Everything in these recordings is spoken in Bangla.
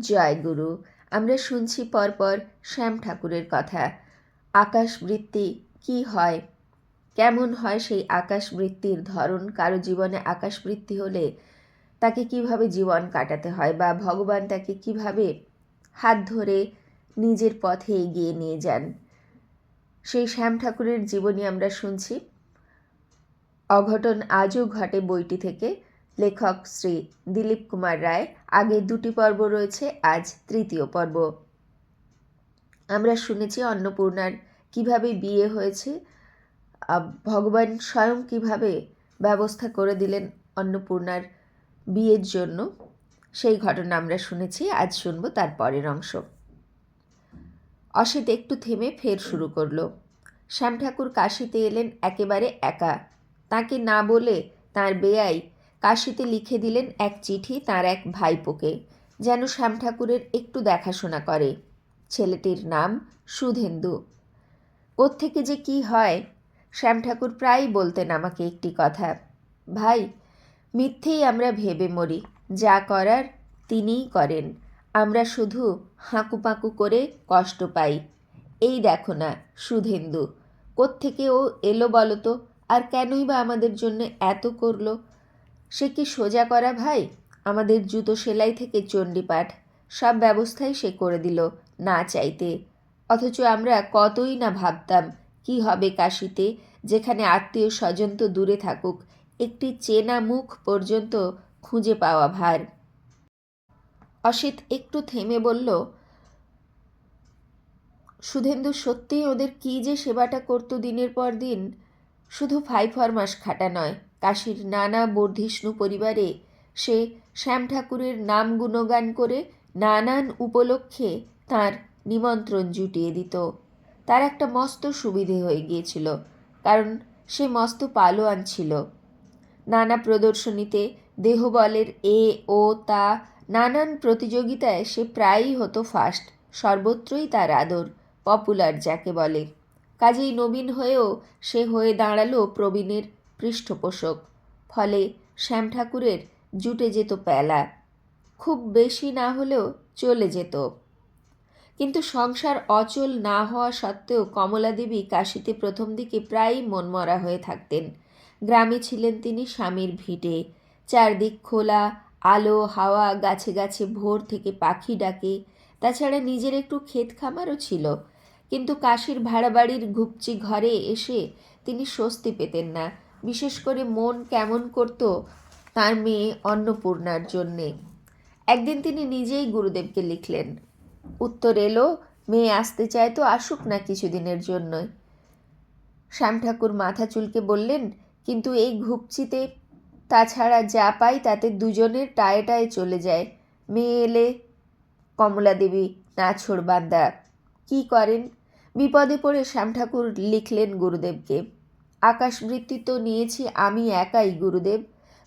জয় গুরু। আমরা শুনছি পরপর শ্যাম ঠাকুরের কথা। আকাশবৃত্তি কি হয়? কেমন হয় সেই আকাশবৃত্তির ধরন? কারও জীবনে আকাশবৃত্তি হলে তাকে কীভাবে জীবন কাটাতে হয় বা ভগবান তাকে কীভাবে হাত ধরে নিজের পথে এগিয়ে নিয়ে যান? সেই শ্যাম ঠাকুরের জীবনী আমরা শুনছি। অঘটন আজও ঘটে বইটি থেকে। লেখক শ্রী দিলীপ কুমার রায়। আগে দুটি পর্ব রয়েছে, আজ তৃতীয় পর্ব। আমরা শুনেছি অন্নপূর্ণার কীভাবে বিয়ে হয়েছে ভগবান স্বয়ং কীভাবে ব্যবস্থা করে দিলেন অন্নপূর্ণার বিয়ের জন্য, সেই ঘটনা আমরা শুনেছি, আজ শুনব তার পরের অংশ। অসিত একটু থেমে ফের শুরু করল। শ্যাম ঠাকুর কাশিতে এলেন একেবারে একা। তাকে না বলে তার বেয়াই কাশিতে লিখে দিলেন এক চিঠি তার এক ভাইপোকে, যেন শ্যাম ঠাকুরের একটু দেখাশোনা করে। ছেলেটির নাম সুধেন্দু। কোত্থেকে যে কি হয়? শ্যাম ঠাকুর প্রায়ই বলতেন আমাকে একটি কথা, ভাই, মিথ্যেই আমরা ভেবে মরি। যা করার তিনিই করেন। আমরা শুধু হাঁকুপাঁকু করে কষ্ট পাই। এই দেখো না, সুধেন্দু, কোত্থেকে ও এলো বলো তো, আর কেনই বা আমাদের জন্য এত করল? সে কি সোজা করা ভাই? আমাদের জুতো সেলাই থেকে চণ্ডীপাঠ। সব ব্যবস্থাই সে করে দিল, না চাইতে। অথচ আমরা কতই না ভাবতাম, কি হবে কাশিতে, যেখানে আত্মীয় স্বজন তো দূরে থাকুক। একটি চেনা মুখ পর্যন্ত খুঁজে পাওয়া ভার। অসিত একটু থেমে বলল, সুধেন্দু, সত্যিই ওদের কী যে সেবাটা করতো দিনের পর দিন? শুধু ফাই ফরমাস খাটা নয়, কাশীর নানা বর্ধিষ্ণু পরিবারে সে শ্যাম ঠাকুরের নাম গুণগান করে নানান উপলক্ষে তার নিমন্ত্রণ জুটিয়ে দিত। তার একটা মস্ত সুবিধে হয়ে গিয়েছিল, কারণ সে মস্ত পালোয়ান ছিল। নানা প্রদর্শনীতে দেহবলের এ, ও, তা নানান প্রতিযোগিতায় সে প্রায়ই হতো ফার্স্ট সর্বত্রই তার আদর পপুলার যাকে বলে। কাজেই নবীন হয়েও সে হয়ে দাঁড়াল প্রবীণের পৃষ্ঠপোষক। ফলে শ্যাম ঠাকুরের জুটে যেত প্যালা খুব বেশি না হলেও চলে যেত। কিন্তু সংসার অচল না হওয়া সত্ত্বেও কমলা দেবী কাশিতে প্রথম দিকে প্রায়ই মনমরা হয়ে থাকতেন। গ্রামে ছিলেন তিনি স্বামীর ভিটে। চারদিক খোলা, আলো, হাওয়া, গাছে গাছে ভোর থেকে পাখি ডাকে। তাছাড়া নিজের একটু ক্ষেত খামারও ছিল। কিন্তু কাশির ভাড়া বাড়ির ঘুপচি ঘরে এসে তিনি স্বস্তি পেতেন না। বিশেষ করে মন কেমন করত তার মেয়ে অন্নপূর্ণার জন্যে। একদিন তিনি নিজেই গুরুদেবকে লিখলেন, উত্তর এলো, মেয়ে আসতে চায় তো আসুক না কিছুদিনের জন্যই। শ্যাম ঠাকুর মাথা চুলকে বললেন, কিন্তু এই ঘুপচিতে তাছাড়া যা পাই তাতে দুজনের টায়ে টায়ে চলে যায়। মেয়ে এলে কমলা দেবী নাছোড় বান্দা কী করেন? বিপদে পড়ে শ্যাম ঠাকুর লিখলেন গুরুদেবকে আকাশবৃত্তি তো নিয়েছি আমি একাই গুরুদেব,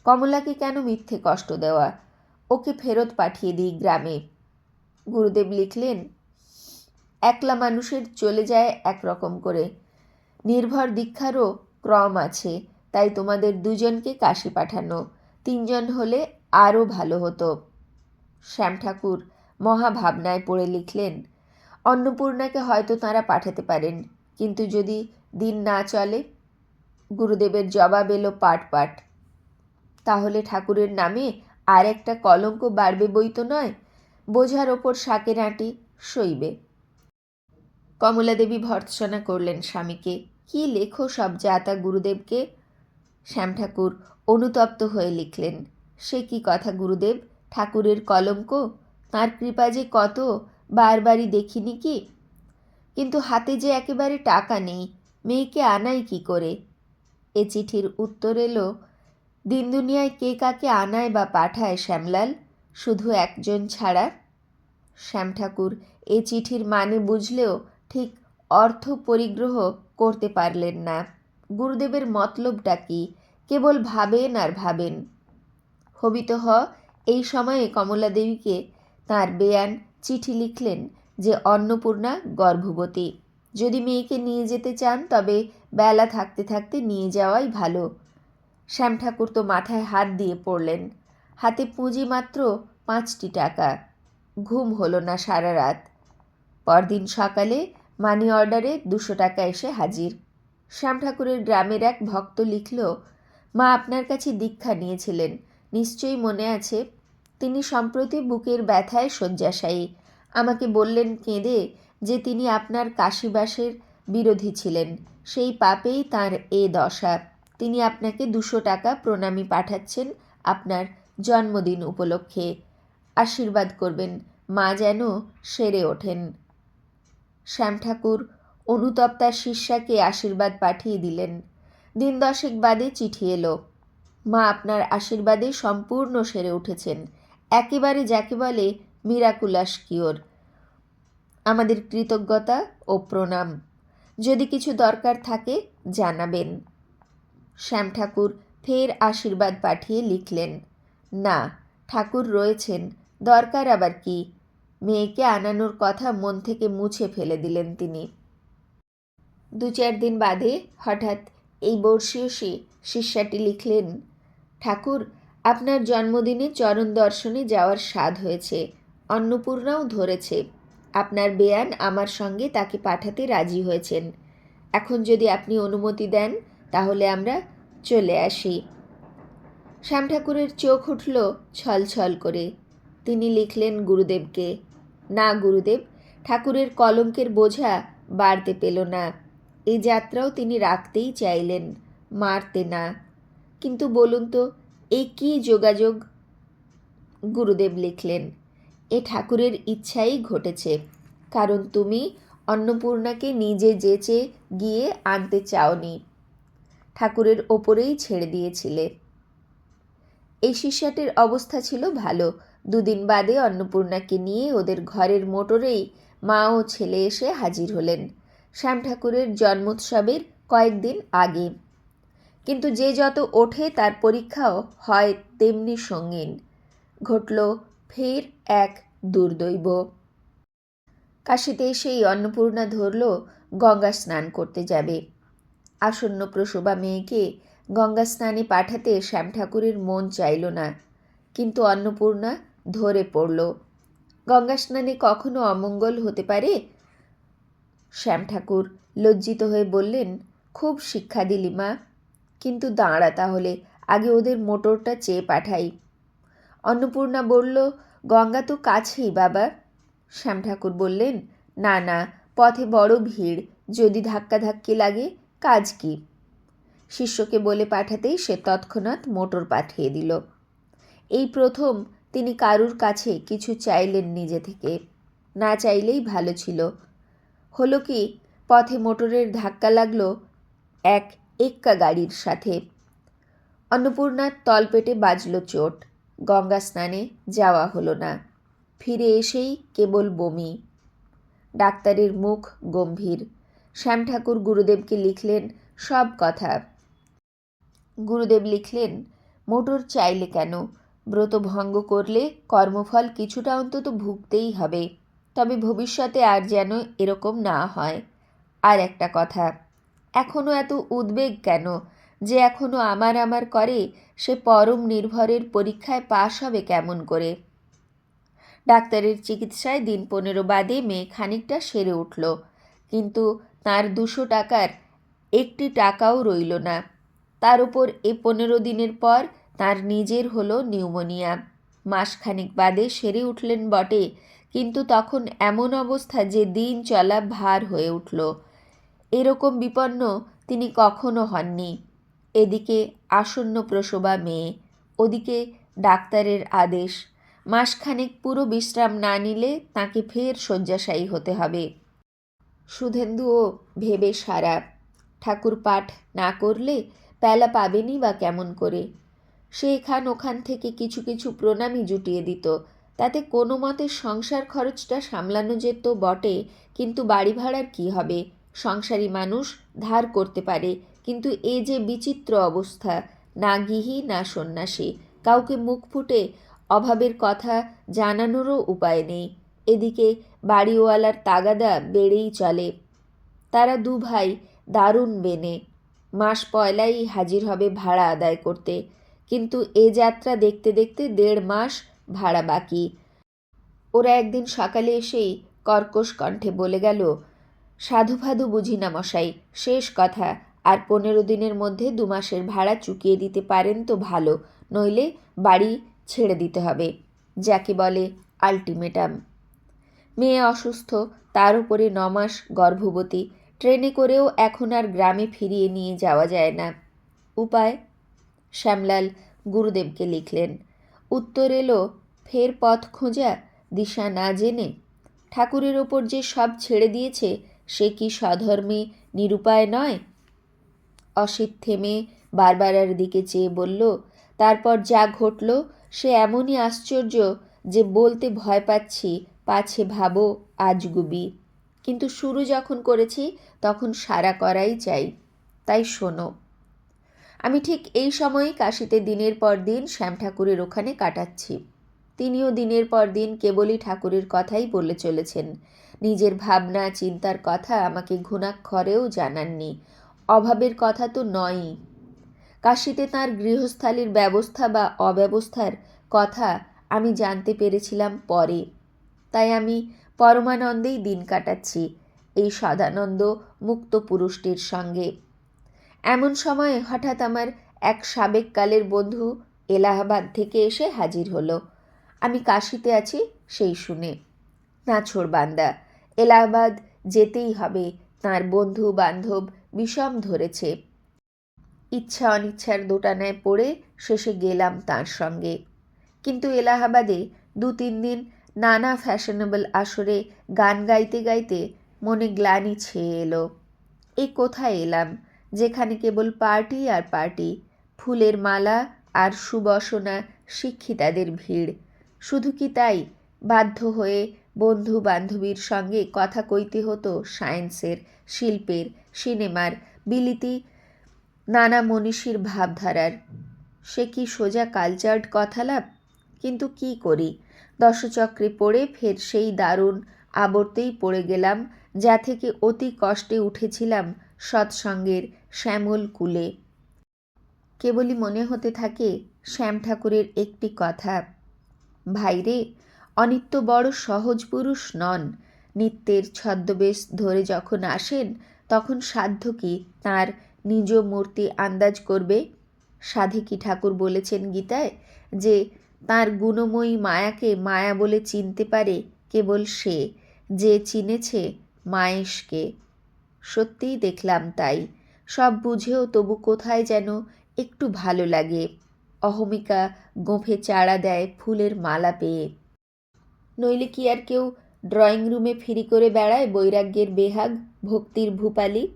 কমলাকে কেন মিথ্যে কষ্ট দেওয়া? ওকে ফেরত পাঠিয়ে দিই গ্রামে। গুরুদেব লিখলেন, একলা মানুষের চলে যায় একরকম করে। নির্ভর দীক্ষারও ক্রম আছে, তাই তোমাদের দুজনকে কাশি পাঠানো। তিনজন হলে আরও ভালো হতো। শ্যাম ঠাকুর মহাভাবনায় পড়ে লিখলেন অন্নপূর্ণাকে হয়তো তাঁরা পাঠাতে পারেন। কিন্তু যদি দিন না চলে, গুরুদেবের জবাব এলো পাট পাট। তাহলে ঠাকুরের নামে আর একটা কলঙ্ক বাড়বে বই তো নয়, বোঝার ওপর শাকের আঁটি সইবে। কমলাদেবী ভর্ৎসনা করলেন স্বামীকে। কি লেখো সব জাতা গুরুদেবকে? শ্যাম ঠাকুর অনুতপ্ত হয়ে লিখলেন, সে কি কথা গুরুদেব? ঠাকুরের কলঙ্ক? তাঁর কৃপা যে কত? বারবারই দেখিনি কি? কিন্তু হাতে যে একেবারে টাকা নেই, মেয়েকে আনাই কি করে? এ চিঠির উত্তর এলো, দিন দুনিয়ায় কে কাকে আনায় বা পাঠায় শ্যামলাল? শুধু একজন ছাড়া? শ্যাম ঠাকুর, এ চিঠির মানে বুঝলেও ঠিক অর্থ পরিগ্রহ করতে পারলেন না। গুরুদেবের মতলবটা কি? কেবল ভাবেন আর ভাবেন। হবিত হ, এই সময়ে কমলা দেবীকে তার বেয়ান চিঠি লিখলেন যে, অন্নপূর্ণা গর্ভবতী। যদি মেয়েকে নিয়ে যেতে চান, তবে বেলা থাকতে থাকতে নিয়ে যাওয়াই ভালো। শ্যাম ঠাকুর তো মাথায় হাত দিয়ে পড়লেন। হাতে পুঁজি মাত্র পাঁচটি টাকা। ঘুম হলো না সারা রাত। পরদিন সকালে মানি অর্ডারে দুশো টাকা এসে হাজির। শ্যাম ঠাকুরের গ্রামের এক ভক্ত লিখল, মা আপনার কাছে দীক্ষা নিয়েছিলেন। নিশ্চয়ই মনে আছে তিনি সম্প্রতি বুকের ব্যথায় শয্যাশায়ী। আমাকে বললেন, কেঁদে যে তিনি আপনার কাশিবাসের বিরোধী ছিলেন, সেই পাপেই তার এ দশা। তিনি আপনাকে দুশো টাকা প্রণামী পাঠাচ্ছেন আপনার জন্মদিন উপলক্ষে। আশীর্বাদ করবেন, মা যেন সেরে ওঠেন। শ্যাম ঠাকুর অনুতপ্তার শিষ্যাকে আশীর্বাদ পাঠিয়ে দিলেন। দিন দশেক বাদে চিঠি এলো। মা, আপনার আশীর্বাদে সম্পূর্ণ সেরে উঠেছেন। একেবারে যাকে বলে মিরাকুলাস কিওর আমাদের কৃতজ্ঞতা ও প্রণাম। যদি কিছু দরকার থাকে, জানাবেন। শ্যাম ঠাকুর ফের আশীর্বাদ পাঠিয়ে লিখলেন, না, ঠাকুর রয়েছেন, দরকার আবার কি? মেয়েকে আনানোর কথা মন থেকে মুছে ফেলে দিলেন তিনি। দু চার দিন বাদে হঠাৎ এই বর্ষীয়সী শিষ্যাটি লিখলেন, ঠাকুর আপনার জন্মদিনে চরণ দর্শনে যাওয়ার স্বাদ হয়েছে, অন্নপূর্ণাও ধরেছে। আপনার বেয়ান আমার সঙ্গে তাকে পাঠাতে রাজি হয়েছেন। এখন যদি আপনি অনুমতি দেন, তাহলে আমরা চলে আসি। শ্যাম ঠাকুরের চোখ উঠল ছলছল করে। তিনি লিখলেন গুরুদেবকে। না গুরুদেব, ঠাকুরের কলঙ্কের বোঝা বাড়তে পেল না। এই যাত্রাও তিনি রাখতেই চাইলেন, মারতে না। কিন্তু বলুন তো এ কী যোগাযোগ গুরুদেব লিখলেন, এ ঠাকুরের ইচ্ছাই ঘটেছে। কারণ তুমি অন্নপূর্ণাকে নিজে যেচে গিয়ে আনতে চাওনি। ঠাকুরের ওপরেই ছেড়ে দিয়েছিলে। এই শিষ্যাটির অবস্থা ছিল ভালো। দুদিন বাদে অন্নপূর্ণাকে নিয়ে ওদের ঘরের মোটরেই মা ও ছেলে এসে হাজির হলেন। শ্যাম ঠাকুরের জন্মোৎসবের কয়েকদিন আগে। কিন্তু যে যত ওঠে তার পরীক্ষাও হয় তেমনি সঙ্গীন। ঘটল ফের এক দুর্দৈব। কাশিতে সেই অন্নপূর্ণা ধরল, গঙ্গা স্নান করতে যাবে। আসন্ন প্রসবা মেয়েকে গঙ্গা স্নানে পাঠাতে শ্যাম ঠাকুরের মন চাইল না, কিন্তু অন্নপূর্ণা ধরে পড়ল। গঙ্গা স্নানে কখনো অমঙ্গল হতে পারে? শ্যাম ঠাকুর লজ্জিত হয়ে বললেন, খুব শিক্ষা দিলি মা কিন্তু দাঁড়া তাহলে, আগে ওদের মোটরটা চেয়ে পাঠাই। অন্নপূর্ণা বলল, গঙ্গা তো কাছেই বাবা। শ্যাম ঠাকুর বললেন, না না, পথে বড় ভিড়, যদি ধাক্কাধাক্কি লাগে, কাজ কি? শিষ্যকে বলে পাঠাতেই সে তৎক্ষণাৎ মোটর পাঠিয়ে দিল। এই প্রথম তিনি কারুর কাছে কিছু চাইলেন নিজে থেকে, না চাইলেই ভালো ছিল। হলো কি, পথে মোটরের ধাক্কা লাগল, এক এক্কা গাড়ির সাথে। অন্নপূর্ণার তলপেটে বাজল চোট। গঙ্গা স্নানে যাওয়া হলো না। ফিরে এসেই কেবল বমি। ডাক্তারের মুখ গম্ভীর। শ্যাম ঠাকুর গুরুদেবকে লিখলেন সব কথা। গুরুদেব লিখলেন, মোটর চাইলে কেন? ব্রত ভঙ্গ করলে কর্মফল কিছুটা অন্তত ভুগতেই হবে। তবে ভবিষ্যতে আর যেন এরকম না হয়। আর একটা কথা এখনও এত উদ্বেগ কেন? যে এখনও আমার আমার করে, সে পরম নির্ভরের পরীক্ষায় পাশ হবে কেমন করে? ডাক্তারের চিকিৎসায় দিন পনেরো বাদে মেয়ে খানিকটা সেরে উঠল। কিন্তু তার দুশো টাকার একটি টাকাও রইল না। তার উপর এ পনেরো দিনের পর তার নিজের হলো নিউমোনিয়া। মাসখানিক বাদে সেরে উঠলেন বটে, কিন্তু তখন এমন অবস্থা যে দিন চলা ভার হয়ে উঠল। এরকম বিপন্ন তিনি কখনো হননি। এদিকে আসন্ন প্রসবা মেয়ে, ওদিকে ডাক্তারের আদেশ, মাসখানেক পুরো বিশ্রাম না নিলে তাকে ফের শয্যাশায়ী হতে হবে। সুধেন্দুও ভেবে সারা ঠাকুর পাঠ না করলে প্যালা পাবেনি বা কেমন করে? সে এখান ওখান থেকে কিছু কিছু প্রণামী জুটিয়ে দিত, তাতে কোনো মতে সংসার খরচটা সামলানো যেত বটে, কিন্তু বাড়ি ভাড়ার কী হবে? সংসারী মানুষ ধার করতে পারে, কিন্তু এ যে বিচিত্র অবস্থা, না গৃহী, না সন্ন্যাসী, কাউকে মুখ ফুটে অভাবের কথা জানানোরও উপায় নেই। এদিকে বাড়িওয়ালার তাগাদা বেড়েই চলে। তারা দু ভাই দারুণ বেনে। মাস পয়লাই হাজির হবে ভাড়া আদায় করতে, কিন্তু এ যাত্রা দেখতে দেখতে দেড় মাস ভাড়া বাকি। ওরা একদিন সকালে এসেই কর্কশ কণ্ঠে বলে গেল সাধু ফাধু বুঝি না মশাই, শেষ কথা। আর পনেরো দিনের মধ্যে দু মাসের ভাড়া চুকিয়ে দিতে পারেন তো ভালো, নইলে বাড়ি ছেড়ে দিতে হবে, যাকে বলে আলটিমেটাম। মেয়ে অসুস্থ, তার উপরে নমাস গর্ভবতী, ট্রেনে করেও এখন আর গ্রামে ফিরিয়ে নিয়ে যাওয়া যায় না। উপায়? শ্যামলাল গুরুদেবকে লিখলেন। উত্তর এলো, ফের পথ খোঁজা, দিশা না জেনে। ঠাকুরের ওপর যে সব ছেড়ে দিয়েছে সে কি স্বধর্মে নিরুপায় নয়? অসিত থেমে বারবারার দিকে চেয়ে বলল, তারপর যা ঘটল সে এমনই আশ্চর্য যে বলতে ভয় পাচ্ছি, পাছে ভাবো আজগুবি কিন্তু শুরু যখন করেছি, তখন সারা করাই চাই। তাই শোনো। আমি ঠিক এই সময় কাশিতে দিনের পর দিন শ্যাম ঠাকুরের ওখানে কাটাচ্ছি। তিনিও দিনের পর দিন কেবলই ঠাকুরের কথাই বলে চলেছেন। নিজের ভাবনা, চিন্তার কথা আমাকে ঘুণাক্ষরেও জানাননি। অভাবের কথা তো নয়ই। কাশিতে তার গৃহস্থালির ব্যবস্থা বা অব্যবস্থার কথা আমি জানতে পেরেছিলাম পরে। তাই আমি পরমানন্দেই দিন কাটাচ্ছি এই সদানন্দ মুক্ত পুরুষটির সঙ্গে। এমন সময়ে হঠাৎ আমার এক সাবেককালের বন্ধু এলাহাবাদ থেকে এসে হাজির হলো। আমি কাশিতে আছি সেই শুনে। নাছোড় বান্দা এলাহাবাদ যেতেই হবে। তার বন্ধু বান্ধব বিষম ধরেছে। ইচ্ছা অনিচ্ছার দোটানায় পড়ে শেষে গেলাম তার সঙ্গে। কিন্তু এলাহাবাদে দু তিন দিন নানা ফ্যাশনেবল আসরে গান গাইতে গাইতে মনে গ্লানি ছেয়ে এলো। এই কোথায় এলাম? যেখানে কেবল পার্টি আর পার্টি, ফুলের মালা আর সুবসনা শিক্ষিতাদের ভিড়। শুধু কি তাই বাধ্য হয়ে বন্ধু বান্ধবীর সঙ্গে কথা কইতে হতো সায়েন্সের, শিল্পের, সিনেমার, বিলিতি, নানা মনীষীর ভাবধারার। সে কি সোজা কালচার্ড কথালাপ? কিন্তু কি করি? দশচক্রে পড়ে ফের সেই দারুণ আবর্তেই পড়ে গেলাম, যা থেকে অতি কষ্টে উঠেছিলাম সৎসঙ্গের শ্যামল কুলে। কেবলই মনে হতে থাকে শ্যাম ঠাকুরের একটি কথা, ভাইরে অনিত্য বড় সহজ পুরুষ নন। নিত্যের ছদ্মবেশ ধরে যখন আসেন, তখন সাধ্য কি তাঁর নিজ মূর্তি আন্দাজ করবে? সাধিকি ঠাকুর বলেছেন গীতায় যে, তার গুণময়ী মায়াকে মায়া বলে চিনতে পারে কেবল সে, যে চিনেছে মায়েশকে সত্যিই দেখলাম তাই। সব বুঝেও তবু কোথায় যেন একটু ভালো লাগে। অহমিকা গোঁফে চাড়া দেয় ফুলের মালা পেয়ে। নইলে কি আর কেউ ড্রয়িং রুমে ফিরি করে বেড়ায় বৈরাগ্যের বেহাগ, ভক্তির ভূপালি?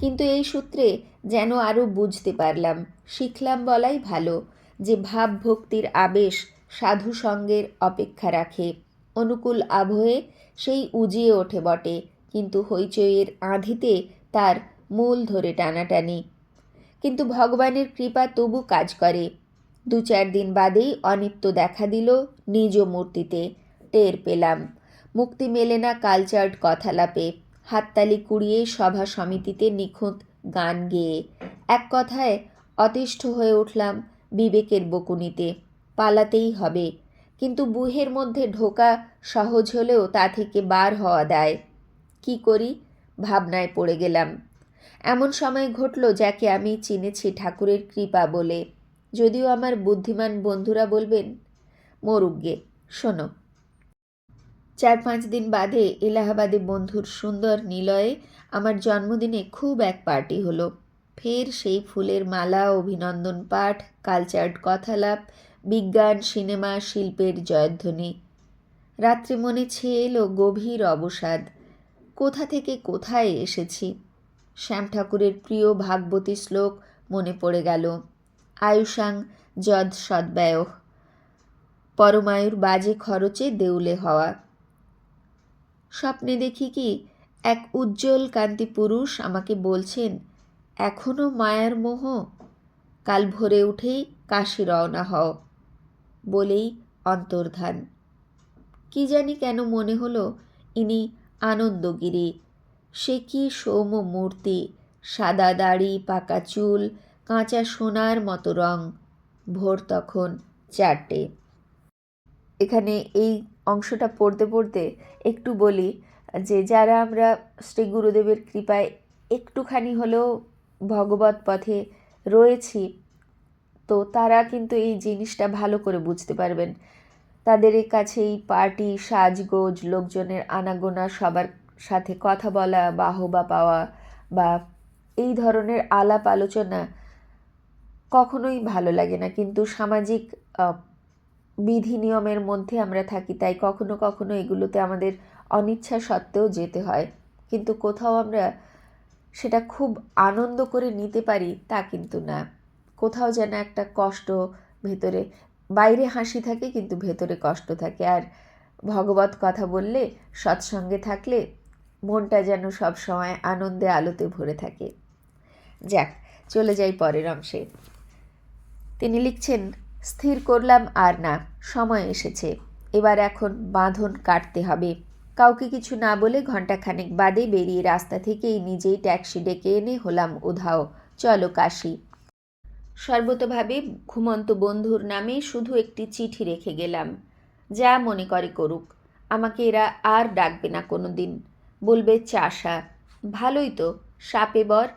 কিন্তু এই সূত্রে যেন আরও বুঝতে পারলাম, শিখলাম বলাই ভালো যে ভাব ভক্তির আবেশ সাধু সঙ্গের অপেক্ষা রাখে। অনুকূল আবহে সেই উজিয়ে ওঠে বটে, কিন্তু হইচইয়ের আঁধিতে তার মূল ধরে টানাটানি। কিন্তু ভগবানের কৃপা তবু কাজ করে। দু চার দিন বাদেই অনিত্য দেখা দিল নিজ মূর্তিতে। টের পেলাম। মুক্তি মেলে না কালচার্ড কথালাপে। হাততালি কুড়িয়ে সভা সমিতিতে নিখুঁত গান গেয়ে। এক কথায় অতিষ্ঠ হয়ে উঠলাম বিবেকের বকুনিতে। পালাতেই হবে। কিন্তু বুহের মধ্যে ঢোকা সহজ হলেও তা থেকে বার হওয়া দায়। কি করি? ভাবনায় পড়ে গেলাম। এমন সময় ঘটল যাকে আমি চিনেছি ঠাকুরের কৃপা বলে। যদিও আমার বুদ্ধিমান বন্ধুরা বলবেন মরুগ্গে শোনো চার পাঁচ দিন বাদে এলাহাবাদে বন্ধুর সুন্দর নিলয়ে আমার জন্মদিনে খুব এক পার্টি হলো। ফের সেই ফুলের মালা, অভিনন্দন পাঠ, কালচার্ড কথালাপ, বিজ্ঞান, সিনেমা, শিল্পের জয়ধ্বনি। রাত্রি মনে ছেয়ে এলো গভীর অবসাদ। কোথা থেকে কোথায় এসেছি? শ্যাম ঠাকুরের প্রিয় ভাগবতী শ্লোক মনে পড়ে গেল। আয়ুষাং যদ সদ্ব্যয়। পরমায়ুর বাজে খরচে দেউলে হওয়া। স্বপ্নে দেখি কি এক উজ্জ্বল কান্তি পুরুষ আমাকে বলছেন এখনও মায়ার মোহ, কাল ভোরে উঠেই কাশি রওনা হও। বলেই অন্তর্ধান। কি জানি কেন মনে হলো ইনি আনন্দগিরি। সে কি সৌম মূর্তি, সাদা দাড়ি, পাকা চুল, কাঁচা সোনার মতো রং, ভোর তখন চারটে। এখানে এই অংশটা পড়তে পড়তে একটু বলি যে যারা আমরা শ্রী গুরুদেবের কৃপায় একটুখানি হলেও ভগবত পথে রয়েছি, তো তারা কিন্তু এই জিনিসটা ভালো করে বুঝতে পারবেন। তাদের কাছে এই পার্টি, সাজগোজ, লোকজনের আনাগোনা, সবার সাথে কথা বলা, বাহবা পাওয়া বা এই ধরনের আলাপ আলোচনা কখনোই ভালো লাগে না। কিন্তু সামাজিক বিধি নিয়মের মধ্যে আমরা থাকি, তাই কখনো কখনো এগুলোতে আমাদের অনিচ্ছা সত্ত্বেও যেতে হয়। কিন্তু কোথাও আমরা সেটা খুব আনন্দ করে নিতে পারি, তা কিন্তু না। কোথাও যেন একটা কষ্ট ভেতরে, বাইরে হাসি থাকে কিন্তু ভেতরে কষ্ট থাকে। আর ভগবত কথা বললে, সৎসঙ্গে থাকলে মনটা যেন সব সময় আনন্দে আলোতে ভরে থাকে। যাক, চলে যাই পরের অংশে। তিনি লিখছেন স্থির করলাম আর না, সময় এসেছে। এবার এখন বাঁধন কাটতে হবে। কাউকে কিছু না বলে ঘণ্টাখানেক বাদে বেরিয়ে রাস্তা থেকেই নিজেই ট্যাক্সি ডেকে এনে হলাম উধাও। চলো কাশি। সর্বতভাবে ঘুমন্ত বন্ধুর নামে শুধু একটি চিঠি রেখে গেলাম। যা মনে করে করুক, আমাকে এরা আর ডাকবে না কোনো দিন বলবে, চাষা, ভালোই তো, সাপে বর,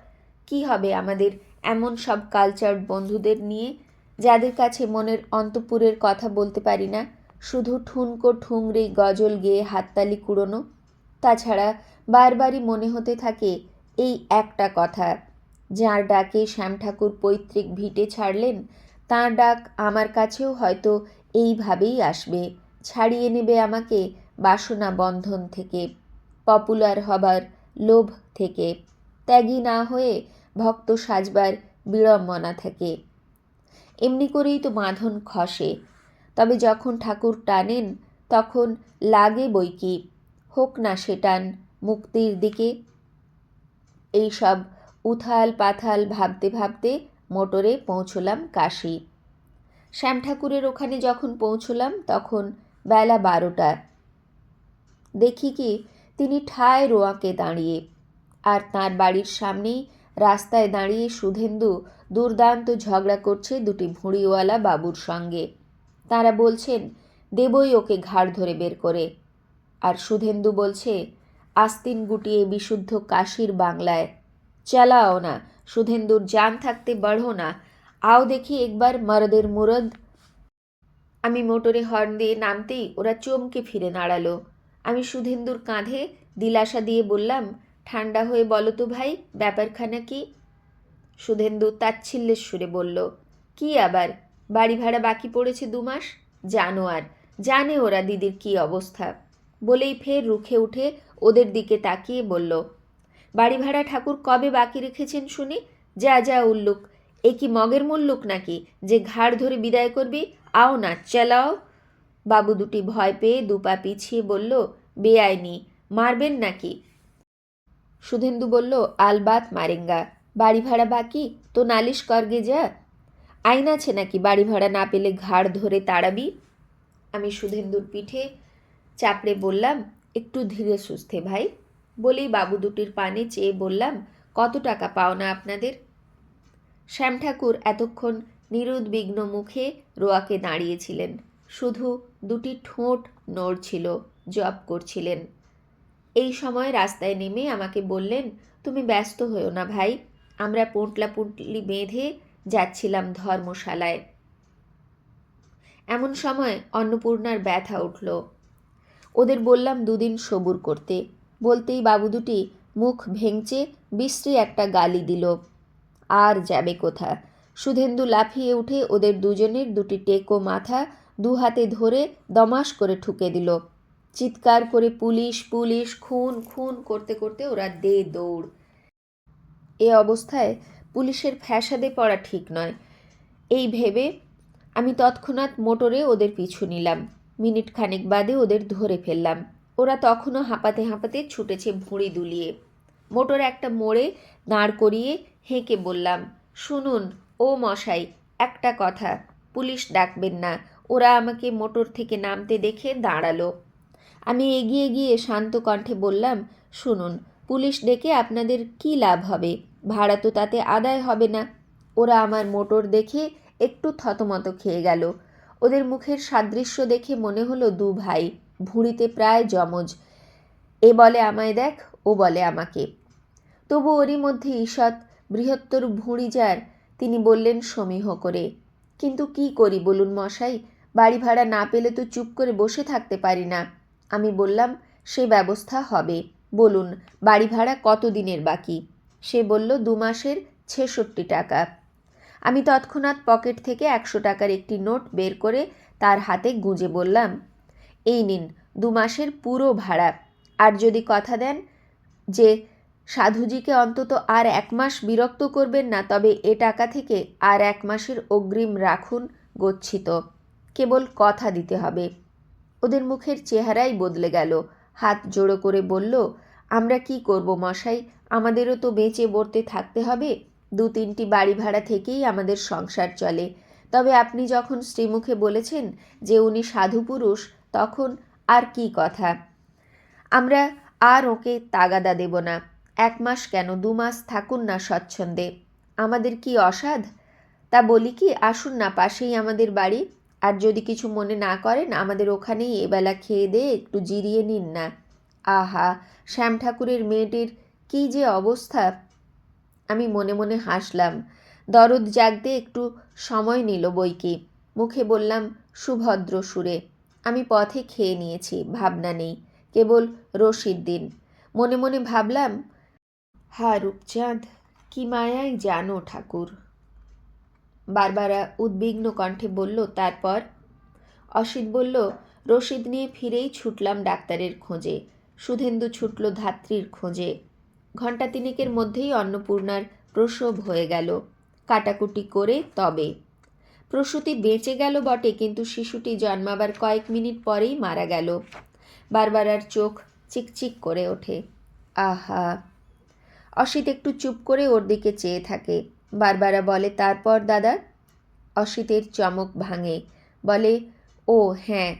কী হবে আমাদের এমন সব কালচার বন্ধুদের নিয়ে যাদের কাছে মনের অন্তপুরের কথা বলতে পারি না, শুধু ঠুনকো ঠুংরি গজল গেয়ে হাততালি কুড়োনো। তাছাড়া বারবারই মনে হতে থাকে এই একটা কথা, যার ডাকে শ্যাম ঠাকুর পৈতৃক ভিটে ছাড়লেন, তাঁর ডাক আমার কাছেও হয়তো এইভাবেই আসবে, ছাড়িয়ে নেবে আমাকে বাসনা বন্ধন থেকে, পপুলার হবার লোভ থেকে, ত্যাগী না হয়ে ভক্ত সাজবার বিড়ম্বনা থেকে। এমনি করেই তো বাঁধন খসে। তবে যখন ঠাকুর টানেন, তখন লাগে বই কি? হোক না সে টান মুক্তির দিকে। এইসব উথাল পাথাল ভাবতে ভাবতে মোটরে পৌঁছলাম কাশি। শ্যাম ঠাকুরের ওখানে যখন পৌঁছলাম, তখন বেলা বারোটা। দেখি কি, তিনি ঠায় রোয়াকে দাঁড়িয়ে। আর তার বাড়ির সামনেই রাস্তায় দাঁড়িয়ে সুধেন্দু দুর্দান্ত ঝগড়া করছে দুটি ভুঁড়িওয়ালা বাবুর সঙ্গে। তারা বলছেন, দেবই ওকে ঘাড় ধরে বের করে। আর সুধেন্দু বলছে, আস্তিন গুটিয়ে বিশুদ্ধ কাশির বাংলায়। চালাও না, সুধেন্দুর জান থাকতে বাড়ো না। আও দেখি একবার মরদের মুরদ। আমি মোটরে হর্ন দিয়ে নামতেই ওরা চমকে ফিরে দাঁড়াল আমি সুধেন্দুর কাঁধে দিলাসা দিয়ে বললাম ঠান্ডা হয়ে বলো তো ভাই, ব্যাপারখানা কি? সুধেন্দু তাচ্ছিল্যের সুরে বলল, কি আবার? বাড়ি ভাড়া বাকি পড়েছে দু মাস? জানো আর, জানে ওরা দিদির কি অবস্থা। বলেই ফের রুখে উঠে ওদের দিকে তাকিয়ে বলল, বাড়ি ভাড়া ঠাকুর কবে বাকি রেখেছেন শুনি? যা যা উল্লুক। এ কি মগের মুল্লুক নাকি? যে ঘাড় ধরে বিদায় করবি? আও না, চালাও। বাবু দুটি ভয় পেয়ে দুপা পিছিয়ে বলল, বেআইনি, মারবেন নাকি? সুধেন্দু বলল আলবাত মারেঙ্গা। বাড়ি ভাড়া বাকি? তো নালিশ করগে যা। আইন আছে নাকি বাড়ি ভাড়া না পেলে ঘাড় ধরে তাড়াবি? আমি সুধেন্দুর পিঠে চাপড়ে বললাম, একটু ধীরে সুস্থে ভাই। বলেই বাবু দুটির পানে চেয়ে বললাম, কত টাকা পাও না আপনাদের? শ্যাম ঠাকুর এতক্ষণ নিরুদ্বিগ্ন মুখে রোয়াকে দাঁড়িয়েছিলেন। শুধু দুটি ঠোঁট নড়ছিল জব করছিলেন। এই সময় রাস্তায় নেমে আমাকে বললেন, তুমি ব্যস্ত হয়েও না ভাই। আমরা পোঁটলা পুঁটলি বেঁধে যাচ্ছিলাম ধর্মশালায়। এমন সময় অন্নপূর্ণার ব্যথা উঠল। ওদের বললাম, দুদিন সবুর করতে। বলতেই বাবু দুটি মুখ ভেঙচে বিশ্রী একটা গালি দিল। আর যাবে কোথা? সুধেন্দু লাফিয়ে উঠে ওদের দুজনের দুটি টেকো মাথা দু হাতে ধরে দমাস করে ঠুকে দিল। চিৎকার করে পুলিশ পুলিশ, খুন খুন করতে করতে ওরা দে দৌড়। এ অবস্থায় পুলিশের ফ্যাসাদে পড়া ঠিক নয়। এই ভেবে আমি তৎক্ষণাৎ মোটরে ওদের পিছু নিলাম। মিনিট খানেক বাদে ওদের ধরে ফেললাম। ওরা তখনও হাঁপাতে হাঁপাতে ছুটেছে ভুঁড়ি দুলিয়ে। মোটর একটা মোড়ে দাঁড় করিয়ে হেঁকে বললাম, শুনুন, ও মশাই, একটা কথা। পুলিশ ডাকবেন না। ওরা আমাকে মোটর থেকে নামতে দেখে দাঁড়াল। আমি এগিয়ে গিয়ে শান্ত কণ্ঠে বললাম, শুনুন, পুলিশ ডেকে আপনাদের কি লাভ হবে? ভাড়া তো তাতে আদায় হবে না। ওরা আমার মোটর দেখে একটু থতমত খেয়ে গেল। ওদের মুখের সাদৃশ্য দেখে মনে হলো দু ভাই, ভুঁড়িতে প্রায় যমজ। এ বলে আমায় দেখ, ও বলে আমাকে। তবু ওরই মধ্যে ঈষৎ, বৃহত্তর ভুঁড়ি যার, তিনি বললেন সমীহ করে, কিন্তু কি করি বলুন মশাই? বাড়ি ভাড়া না পেলে তো চুপ করে বসে থাকতে পারি না। আমি বললাম, সে ব্যবস্থা হবে। বলুন, বাড়ি ভাড়া কত দিনের বাকি? সে বলল, দু মাসের ছেষট্টি টাকা। আমি তৎক্ষণাৎ পকেট থেকে একশো টাকার একটি নোট বের করে তার হাতে গুঁজে বললাম, এই নিন, দু মাসের পুরো ভাড়া। আর যদি কথা দেন যে, সাধুজিকে অন্তত আর এক মাস বিরক্ত করবেন না, তবে এ টাকা থেকে আর এক মাসের অগ্রিম রাখুন গচ্ছিত। কেবল কথা দিতে হবে। ওদের মুখের চেহারাই বদলে গেল। হাত জোড়ো করে বলল, আমরা কি করব মশাই? আমাদেরও তো বেঁচে বর্তে থাকতে হবে। দু তিনটি বাড়ি ভাড়া থেকেই আমাদের সংসার চলে। তবে আপনি যখন শ্রীমুখে বলেছেন যে উনি সাধু পুরুষ তখন আর কি কথা? আমরা আর ওকে তাগাদা দেব না। এক মাস কেন? দু মাস থাকুন না স্বচ্ছন্দে। আমাদের কি অসাধ? তা বলি কি, আসুন না, পাশেই আমাদের বাড়ি। আর যদি কিছু মনে না করেন, আমাদের ওখানেই এবেলা খেয়ে দিয়ে একটু জিরিয়ে নিন না। আহা, শ্যাম ঠাকুরের মেয়েটির কী যে অবস্থা! আমি মনে মনে হাসলাম। দরদ জাগতে একটু সময় নিল বইকি। মুখে বললাম, সুভদ্র সুরে, আমি পথে খেয়ে নিয়েছি, ভাবনা নেই, কেবল রশিদ দিন। মনে মনে ভাবলাম হা রূপচাঁদ কি মায়াই জানো ঠাকুর। বারবারা উদ্বিগ্ন কণ্ঠে বলল, তারপর? অসিত বলল, রশিদ নিয়ে ফিরেই ছুটলাম ডাক্তারের খোঁজে। সুধেন্দু ছুটল ধাত্রীর খোঁজে। ঘণ্টা তিনেকের মধ্যেই অন্নপূর্ণার প্রসব হয়ে গেল। কাটাকুটি করে তবে। প্রসূতি বেঁচে গেল বটে, কিন্তু শিশুটি জন্মাবার কয়েক মিনিট পরেই মারা গেল। বারবারার চোখ চিকচিক করে ওঠে। আহা! অসিত একটু চুপ করে ওর দিকে চেয়ে থাকে। বারবারা বলে, তারপর দাদা? অসিতের চমক ভাঙে, বলে, ও হ্যাঁ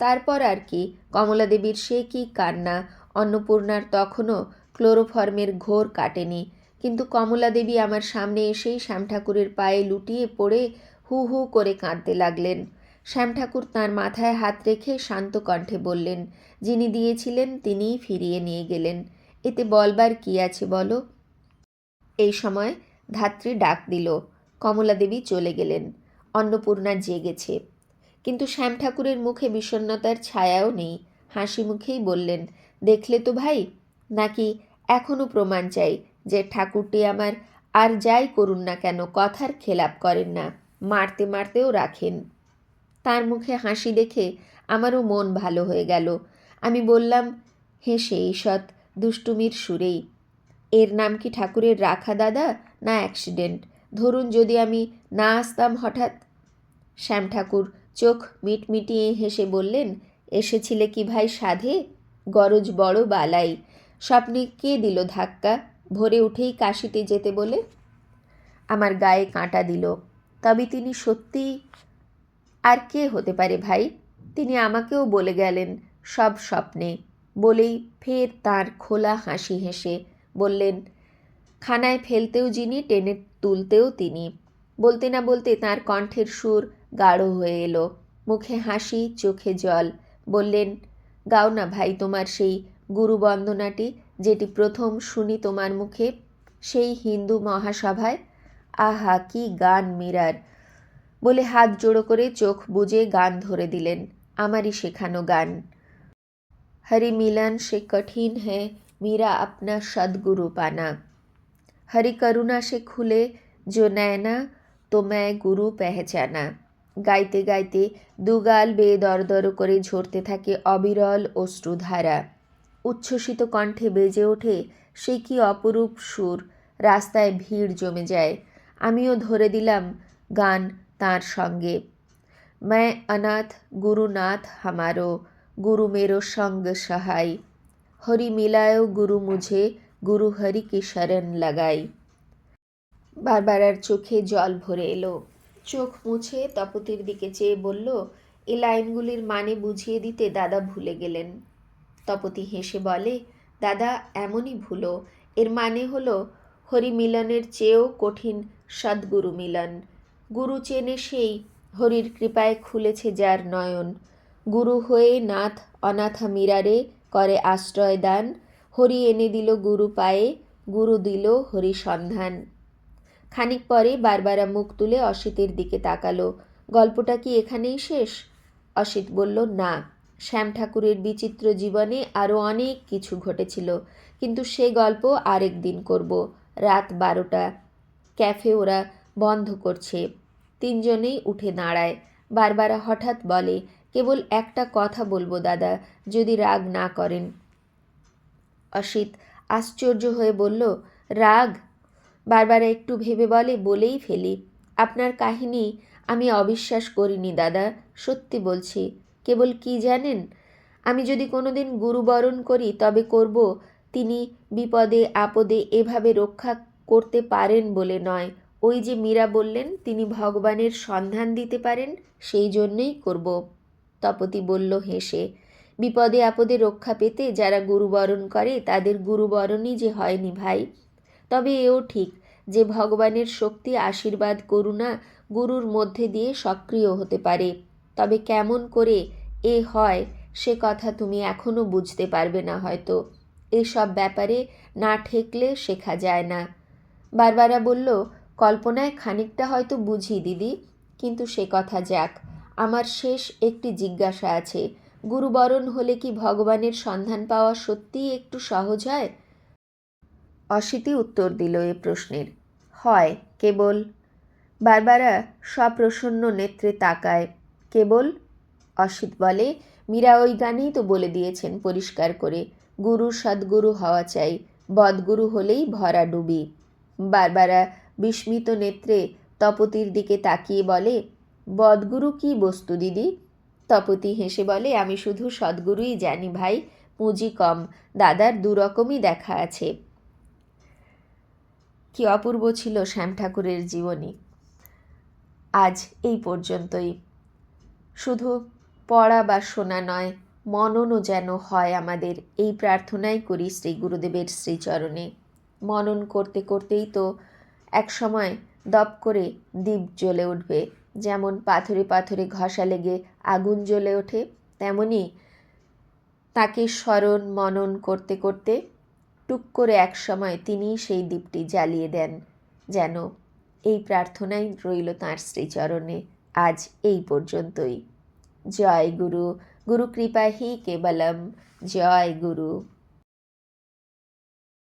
তারপর আর কি কমলা দেবীর সে কি কান্না? অন্নপূর্ণার তখনও ক্লোরোফর্মের ঘোর কাটেনি, কিন্তু কমলা দেবী আমার সামনে এসেই শ্যাম ঠাকুরের পায়ে লুটিয়ে পড়ে হু হু করে কাঁদতে লাগলেন। শ্যাম ঠাকুর তাঁর মাথায় হাত রেখে শান্ত কণ্ঠে বললেন, যিনি দিয়েছিলেন তিনিই ফিরিয়ে নিয়ে গেলেন। এতে বলবার কি আছে বলো? এই সময় ধাত্রী ডাক দিল। কমলা দেবী চলে গেলেন। অন্নপূর্ণা জেগেছে। কিন্তু শ্যাম ঠাকুরের মুখে বিষণ্ণতার ছায়াও নেই। হাসি মুখেই বললেন, দেখলে তো ভাই, নাকি এখনও প্রমাণ চাই যে ঠাকুরটি আমার আর যাই করুন না কেন, কথার খেলাপ করেন না, মারতে মারতেও রাখেন। তার মুখে হাসি দেখে আমারও মন ভালো হয়ে গেল। আমি বললাম হেসে ঈষৎ দুষ্টুমির সুরেই, এর নাম কি ঠাকুরের রাখা দাদা না অ্যাক্সিডেন্ট। ধরুন যদি আমি না আসতাম হঠাৎ। শ্যাম ঠাকুর চোখ মিটমিটিয়ে হেসে বললেন, এসেছিলে কি ভাই সাধে? গরজ বড় বালাই। স্বপ্নে কে দিল ধাক্কা? ভোরে উঠেই কাশিতে যেতে বলে? আমার গায়ে কাঁটা দিল। তবে তিনি সত্যি আর কে হতে পারে ভাই? তিনি আমাকেও বলে গেলেন, সব স্বপ্নে। বলেই ফের তার খোলা হাসি হেসে বললেন খানায় ফেলতেও যিনি, টেনে তুলতেও তিনি। বলতে না বলতে তার কণ্ঠের সুর গাঢ় হয়ে এলো। মুখে হাসি, চোখে জল। বললেন, গাও না ভাই তোমার সেই গুরুবন্দনাটি, যেটি প্রথম শুনি তোমার মুখে, সেই হিন্দু মহাসভায়। আহা, কি গান মীরার! বলে হাত জোড়ো করে চোখ বুঝে গান ধরে দিলেন। আমারই শেখানো গান। হরি মিলান সে কঠিন হ্যাঁ মীরা আপনা সদ্গুরু পানা हरि करुणा से खुले जो नैना তো मैं গুরু পেহচানা গাইতে গাইতে দুগাল বেয়ে দরদর করে ঝরতে থাকে অবিরল অশ্রুধারা উচ্ছ্বসিত কণ্ঠে বেজে ওঠে সে কি অপরূপ সুর রাস্তায় ভিড় জমে যায় আমিও ধরে দিলাম গান তার সঙ্গে मैं अनाथ गुरुनाथ हमारो गुरु मेरो संग सहाय হরি মিলায়ও গুরু মুঝে গুরু হরি কি শরণ লাগাই। বারবারার চোখে জল ভরে এলো। চোখ মুছে তপতির দিকে চেয়ে বলল, এ লাইনগুলির মানে বুঝিয়ে দিতে দাদা ভুলে গেলেন। তপতি হেসে বলে, দাদা, এমনই ভুলো। এর মানে হলো, হরি মিলনের চেয়েও কঠিন সদ্গুরু মিলন। গুরু চেনে সেই, হরির কৃপায় খুলেছে যার নয়ন। গুরু হয়ে নাথ অনাথা মিরারে করে আশ্রয় দান। হরি এনে দিল গুরু পায়ে, গুরু দিল হরি সন্ধান। খানিক পরে বারবারা মুখ তুলে অসিতের দিকে তাকালো। গল্পটা কি এখানেই শেষ? অসিত বলল, না। শ্যাম ঠাকুরের বিচিত্র জীবনে আরও অনেক কিছু ঘটেছিল, কিন্তু সে গল্প আরেক দিন করব। রাত বারোটা। ক্যাফে ওরা বন্ধ করছে। তিনজনেই উঠে দাঁড়ায়। বারবারা হঠাৎ বলে, কেবল একটা কথা বলব দাদা, যদি রাগ না করেন। অসিত আশ্চর্য হয়ে বলল, রাগ? বারবার একটু ভেবে বলে, বলেই ফেলি। আপনার কাহিনী আমি অবিশ্বাস করিনি, দাদা, সত্যি বলছি। কেবল কি জানেন? আমি যদি কোনোদিন গুরুবরণ করি, তবে করব। তিনি বিপদে, আপদে এভাবে রক্ষা করতে পারেন বলে নয়। ওই যে মীরা বললেন, তিনি ভগবানের সন্ধান দিতে পারেন, সেই জন্যেই করব। তপতি বলল, হেসে বিপদে আপদে রক্ষা পেতে যারা গুরুবরণ করে, তাদের গুরুবরণই যে হয়নি ভাই। তবে এও ঠিক যে ভগবানের শক্তি, আশীর্বাদ, করুণা গুরুর মধ্যে দিয়ে সক্রিয় হতে পারে। তবে কেমন করে এ হয়, সে কথা তুমি এখনও বুঝতে পারবে না হয়তো। এসব ব্যাপারে না ঠেকলে শেখা যায় না। বারবারা বলল, কল্পনায় খানিকটা হয়তো বুঝি দিদি, কিন্তু সে কথা যাক। আমার শেষ একটি জিজ্ঞাসা আছে গুরুবরণ হলে কি ভগবানের সন্ধান পাওয়া সত্যিই একটু সহজ হয়? অসিতি উত্তর দিল এ প্রশ্নের। হয়, কেবল। বারবারা সপ্রসন্ন নেত্রে তাকায়। কেবল? অসিত বলে, মীরা ওই গানেই তো বলে দিয়েছেন পরিষ্কার করে। গুরু সদ্গুরু হওয়া চাই। বদগুরু হলেই ভরা ডুবি। বারবারা বিস্মিত নেত্রে তপতির দিকে তাকিয়ে বলে, বদগুরু কি বস্তু দিদি? তপতি হেসে বলে, আমি শুধু সদ্গুরুই জানি ভাই, পুঁজি কম, দাদার দুরকমই দেখা আছে। কি অপূর্ব ছিল শ্যাম ঠাকুরের জীবনী। আজ এই পর্যন্তই। শুধু পড়া বা শোনা নয়, মননও যেন হয় আমাদের। এই প্রার্থনাই করি শ্রী গুরুদেবের শ্রীচরণে। মনন করতে করতেই তো এক সময় দপ করে দ্বীপ জ্বলে উঠবে। যেমন পাথরে পাথরে ঘষা লেগে আগুন জ্বলে ওঠে, তেমনি তাকে স্মরণ মনন করতে করতে টুক করে এক সময় তিনি সেই দ্বীপটি জ্বালিয়ে দেন, যেন এই প্রার্থনাই রইল তাঁর শ্রীচরণে। আজ এই পর্যন্তই। জয় গুরু গুরু কৃপা হি কেবলম। জয় গুরু।